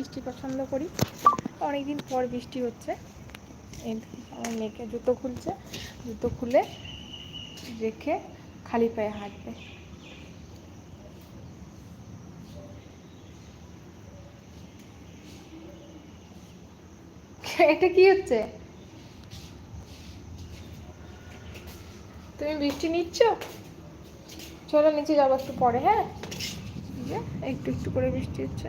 বৃষ্টি পছন্দ করি। অনেকদিন পর বৃষ্টি হচ্ছে। আমার মেয়েকে জুতো খুলছে। জুতো খুলে রেখে খালি পায়ে হাঁটবে। এটা কি হচ্ছে? তুমি বৃষ্টি নিচ্ছ? চলো নিচে যাব একটু পরে হ্যাঁ? একটু একটু করে বৃষ্টি হচ্ছে।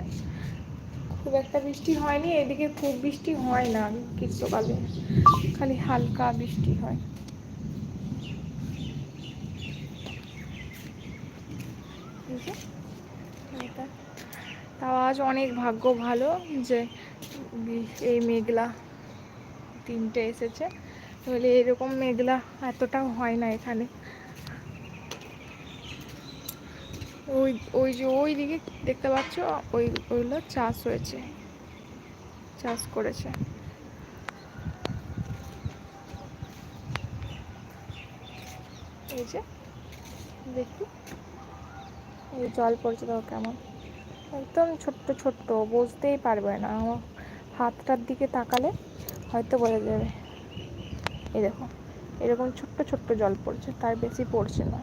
খুব একটা বৃষ্টি হয়নি, এদিকে খুব বৃষ্টি হয় না গ্রীষ্মকালে, খালি হালকা বৃষ্টি হয়। তাও আজ অনেক ভাগ্য ভালো যে এই মেঘলা তিনটে এসেছে, তাহলে এরকম মেঘলা এতটাও হয় না এখানে ওই ওই যে ওই দিকে দেখতে পাচ্ছ, ওই, ওইগুলো চাষ হয়েছে। চাষ করেছে। এই যে, দেখি। এই জল পড়ছে তো কেমন। একদম ছোট্ট ছোট্ট, বুঝতেই পারবে না। আমার হাতটার দিকে তাকালে হয়তো বোঝা যাবে। এই দেখো, এরকম ছোট্ট ছোট্ট জল পড়ছে, তার বেশি পড়ছে না।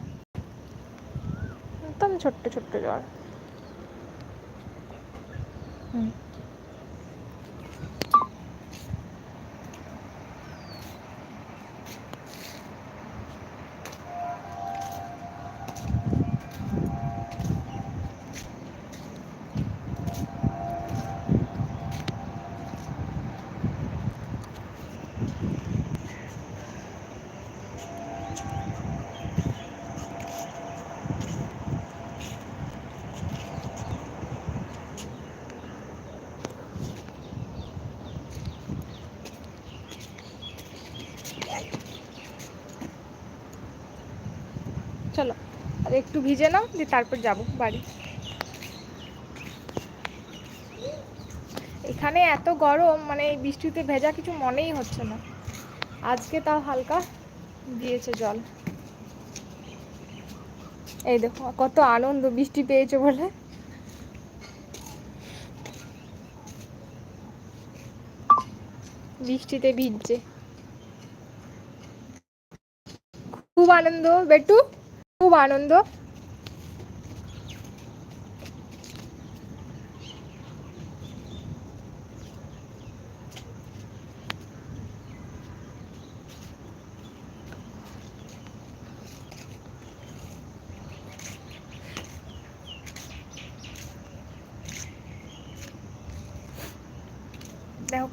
একদম ছোট্ট ছোট্ট জল হুম চলো আর একটু ভিজে নাও, দিয়ে তারপর যাব বাড়ি। এখানে এত গরম মানে এই বৃষ্টিতে ভেজা কিছু মনেই হচ্ছে না। আজকে তাও হালকা দিয়েছে জল। এই দেখো, কত আনন্দ বৃষ্টি পেয়েছে বলে। বৃষ্টিতে ভিজছে। খুব আনন্দ, বেটু, খুব আনন্দ।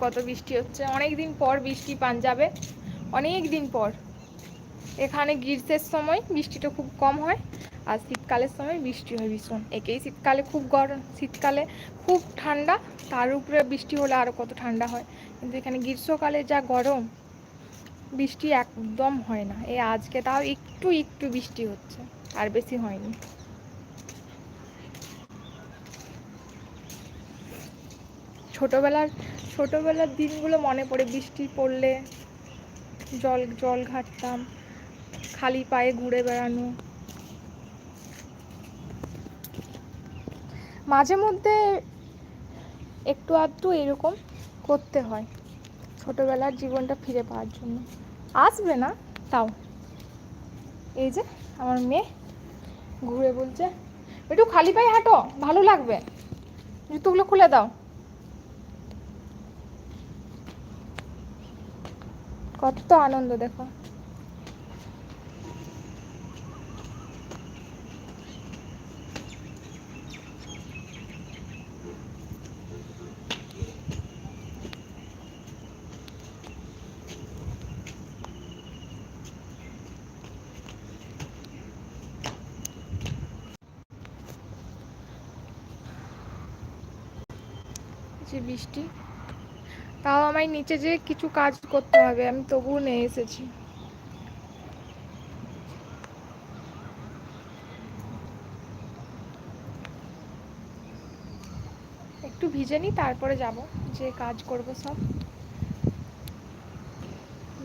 কত বৃষ্টি হচ্ছে। অনেক দিন পর বৃষ্টি পাঞ্জাবে অনেক দিন পর। এখানে গ্রীষ্মের সময় বৃষ্টিটা খুব কম হয় আর শীতকালের সময় বৃষ্টি হয় ভীষণ। একেই শীতকালে খুব গরম, শীতকালে খুব ঠান্ডা, তার উপরে বৃষ্টি হলে আরও কত ঠান্ডা হয়। কিন্তু এখানে গ্রীষ্মকালে যা গরম, বৃষ্টি একদম হয় না। এই আজকে তাও একটু একটু বৃষ্টি হচ্ছে, আর বেশি হয়নি। ছোটবেলার ছোটবেলার দিনগুলো মনে পড়ে। বৃষ্টি পড়লে জল জল ঘাটতাম, খালি পায়ে ঘুরে বেড়ানো। মাঝে মধ্যে একটু আধটু এরকম করতে হয় ছোটবেলার জীবনটা ফিরে পাওয়ার জন্য। আসবে না, তাও। এই যে আমার মেয়ে ঘুরে বলছে, একটু খালি পায়ে হাঁটো, ভালো লাগবে। জুতোগুলো খুলে দাও। কত তো আনন্দ দেখো। বৃষ্টি। তাও আমায় নিচে যে কিছু কাজ করতে হবে, আমি তবুও নিয়ে এসেছি। একটু ভিজে নিই তারপরে যাব, যে কাজ করব সব।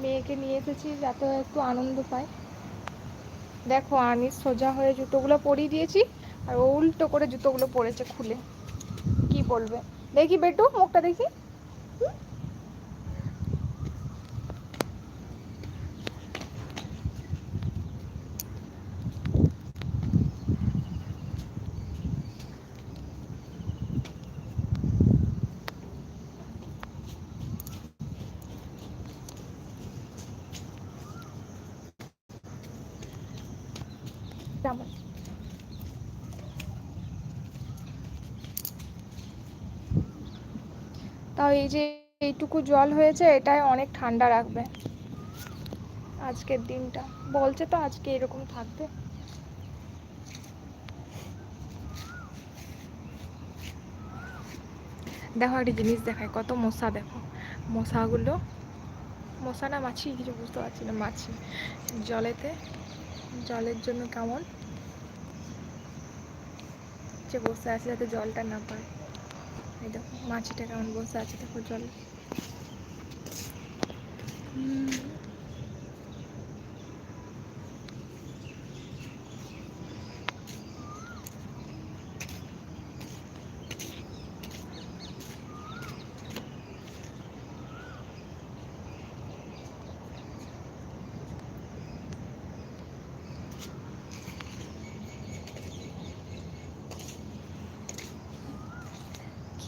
মেয়েকে নিয়ে এসেছি, যাতে একটু আনন্দ পায়। দেখো আমি সোজা হয়ে জুতোগুলো পরিয়ে দিয়েছি, আর উল্টো করে জুতোগুলো পরেছে খুলে। কি বলবে? দেখি বেটু, মুখটা দেখি কেমন তাও এই যে এইটুকু জল হয়েছে, এটাই অনেক ঠান্ডা রাখবে। আজকের দিনটা। বলছে তো আজকে এরকম থাকবে। দেখো একটা জিনিস দেখায়, কত মশা দেখো। মশাগুলো, মশা না মাছি, কিছু বুঝতে পারছি না, মাছি। জলেতে, জলের জন্য কেমন? যে বসে আছে যাতে জলটা না পায় এই দেখো মাছিটা কেমন বসে আছে দেখো জলে।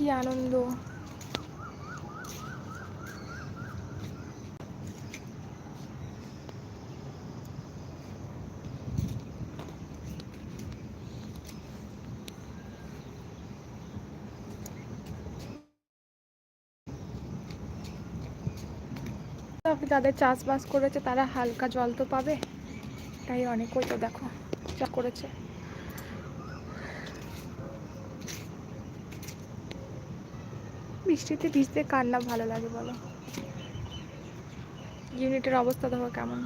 কি আনন্দ। তবে যাদের চাষবাস করেছে, তারা হালকা জল তো পাবে। তাই অনেকই তো দেখো, যা করেছে। বৃষ্টিতে ভিজতে কার না ভালো লাগে বলো? ইউনিটের অবস্থা দেখো কেমন।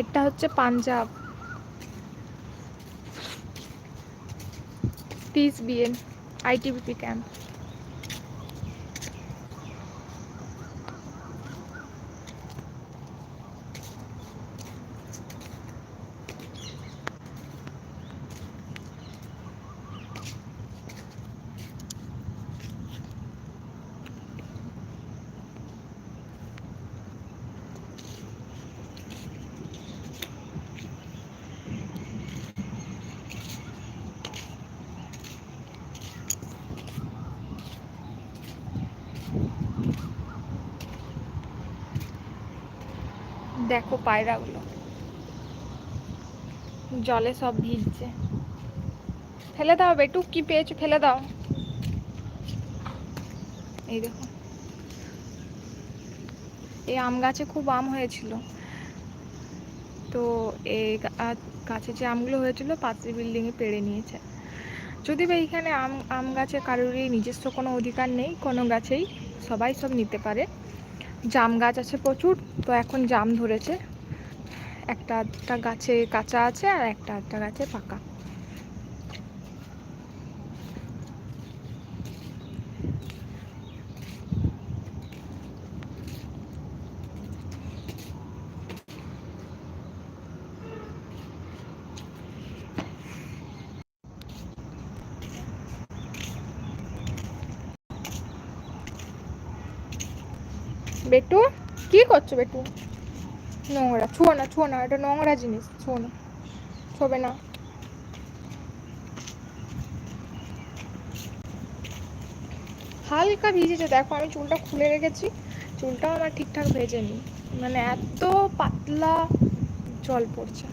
এটা হচ্ছে পাঞ্জাব। পিস বিএন আইটিবিপি ক্যাম্প দেখো পায়রাগুলো। জলে সব ভিজছে। ফেলে দাও বেটু, কি পেয়েছ? ফেলে দাও। এই দেখো। এই আম গাছে খুব আম হয়েছিল। তো এই গাছে যে আমগুলো হয়েছিল পাশের বিল্ডিংয়ে পেড়ে নিয়েছে। যদি বা এইখানে আম আম গাছে কারোরই নিজস্ব কোনো অধিকার নেই, কোনো গাছেই সবাই সব নিতে পারে। জাম গাছ আছে প্রচুর। তো এখন জাম ধরেছে। একটা আধটা গাছে কাঁচা আছে আর একটা আধটা গাছে পাকা। বেটু? কি করছ বেটু? নোংরা, ছুঁয়ো না ছুঁয়ো না, এটা নোংরা জিনিস, ছুঁয়ো না, ছবে না। হালকা ভিজেছে, দেখো আমি চুলটা খুলে রেখেছি, চুলটাও আমার ঠিকঠাক ভেজে নি মানে এত পাতলা জল পড়ছে।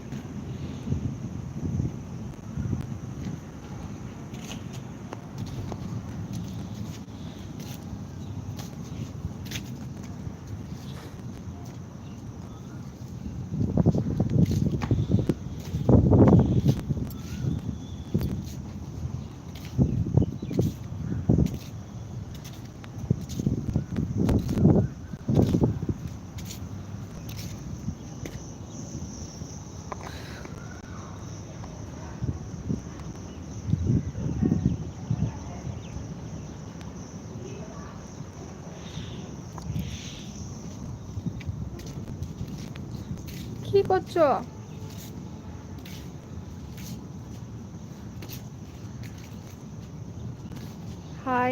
করছ? হাই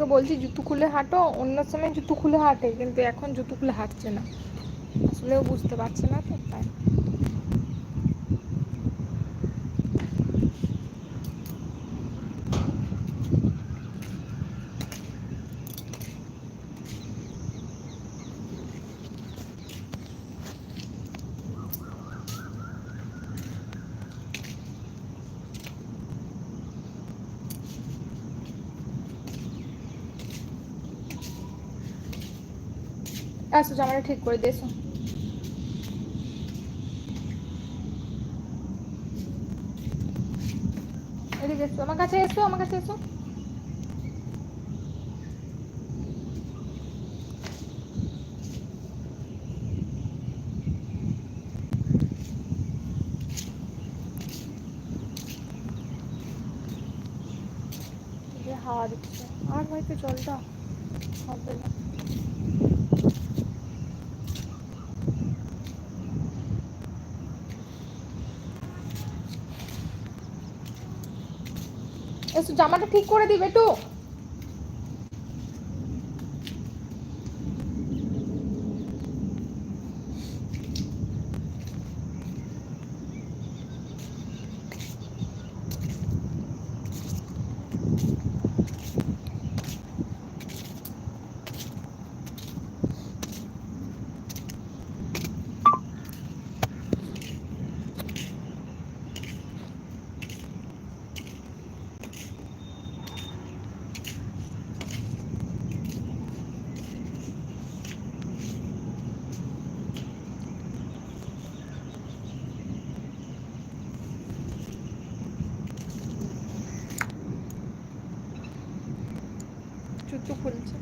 বেটুকে বলছি জুতো খুলে হাঁটো, অন্য সময় জুতো খুলে হাঁটে, কিন্তু এখন জুতো খুলে হাঁটছে না। আসলেও বুঝতে পারছে না তো, তাই। আসো জামাটা ঠিক করে দিয়েছ। এদিকে এসো, আমার কাছে এসো, আমার কাছে এসো। হাওয়া দিচ্ছে। আর হয়তো জলটা হবে না এসো জামাটা ঠিক করে দিবে একটু। জুতো খুলছে।